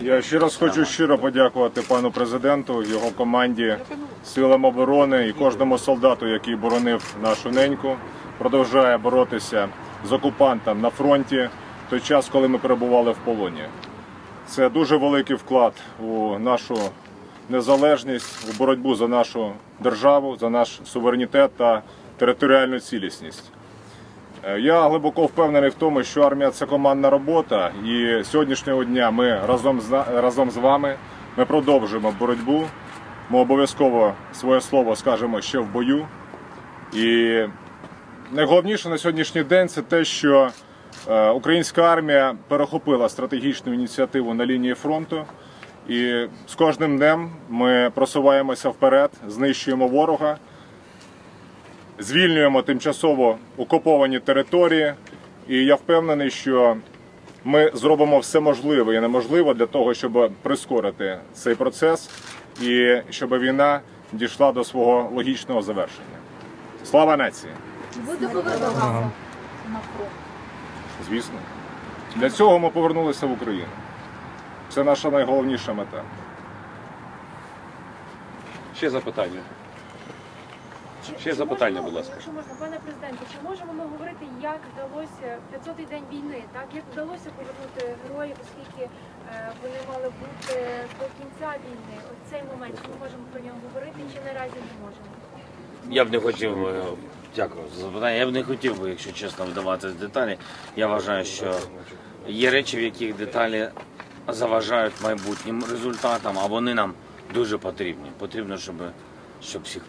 Я ще раз хочу щиро подякувати пану президенту, його команді, силам оборони і кожному солдату, який боронив нашу неньку, продовжує боротися з окупантом на фронті в той час, коли ми перебували в полоні. Це дуже великий вклад у нашу незалежність, у боротьбу за нашу державу, за наш суверенітет та територіальну цілісність. Е, Я глибоко впевнений в тому, що армія це командна робота, і сьогоднішнього дня ми разом з разом з вами ми продовжуємо боротьбу. Ми обов'язково своє слово скажемо ще в бою. І найголовніше на сьогоднішній день це те, що е, українська армія перехопила стратегічну ініціативу на лінії фронту. І з кожним днем ми просуваємося вперед, знищуємо ворога звільнюємо тимчасово окуповані території, і я впевнений, що ми зробимо все можливе і неможливе для того, щоб прискорити цей процес і щоб війна дійшла до свого логічного завершення. Слава нації! Буде повернутися на фронт. Звісно, для цього ми повернулися в Україну. Це наша найголовніша мета. Ще запитання. Ще запитання, будь ласка. Якщо можна, пане президенте, чи можемо ми говорити, як вдалося 500-й день війни, так як вдалося повернути героїв, оскільки е, вони мали бути до кінця війни? От цей момент, чи ми можемо про нього говорити, чи наразі не можемо? Я б не хотів, е, дякую за запитання. Я б не хотів би, якщо чесно, вдаватися в деталі. Я вважаю, що є речі, в яких деталі заважають майбутнім результатам, а вони нам дуже потрібні. Потрібно, щоб, щоб всіх